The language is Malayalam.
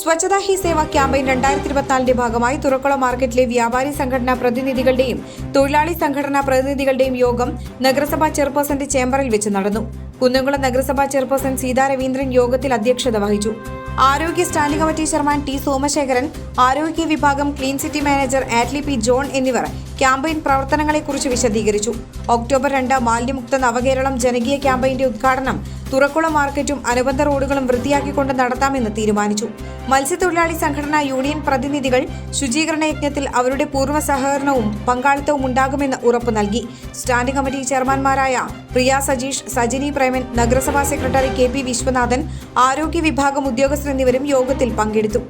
സ്വച്ഛതാ ഹി സേവ ക്യാമ്പയിൻ രണ്ടായിരത്തി ഇരുപത്തിനാലിന്റെ ഭാഗമായി തുറക്കുള മാർക്കറ്റിലെ വ്യാപാരി സംഘടനാ പ്രതിനിധികളുടെയും തൊഴിലാളി സംഘടനാ പ്രതിനിധികളുടെയും യോഗം നഗരസഭാ ചെയർപേഴ്സന്റെ ചേംബറിൽ വെച്ച് നടന്നു. കുന്നംകുളം നഗരസഭാ ചെയർപേഴ്സൺ സീതാ രവീന്ദ്രൻ യോഗത്തിൽ അധ്യക്ഷത വഹിച്ചു. ആരോഗ്യ standing committee chairman T Somasekharan ആരോഗ്യ വിഭാഗം clean city manager Atli P John എന്നിവർ ക്യാമ്പയിൻ പ്രവർത്തനങ്ങളെക്കുറിച്ച് വിശദീകരിച്ചു. ഒക്ടോബർ രണ്ട് മാലിന്യമുക്ത നവകേരളം ജനകീയ ക്യാമ്പയിന്റെ ഉദ്ഘാടനം തുറക്കുളം മാർക്കറ്റും അനുബന്ധ റോഡുകളും വൃത്തിയാക്കിക്കൊണ്ട് നടത്താമെന്ന് തീരുമാനിച്ചു. മത്സ്യത്തൊഴിലാളി സംഘടനാ യൂണിയൻ പ്രതിനിധികൾ ശുചീകരണ യജ്ഞത്തിൽ അവരുടെ പൂർവ സഹകരണവും പങ്കാളിത്തവും ഉണ്ടാകുമെന്ന് ഉറപ്പു നൽകി. സ്റ്റാൻഡിംഗ് കമ്മിറ്റി ചെയർമാൻമാരായ പ്രിയ സജീഷ് സജിനി പ്രേമൻ നഗരസഭാ സെക്രട്ടറി കെ പി വിശ്വനാഥൻ ആരോഗ്യ വിഭാഗം ഉദ്യോഗസ്ഥർ എന്നിവരും യോഗത്തിൽ പങ്കെടുത്തു.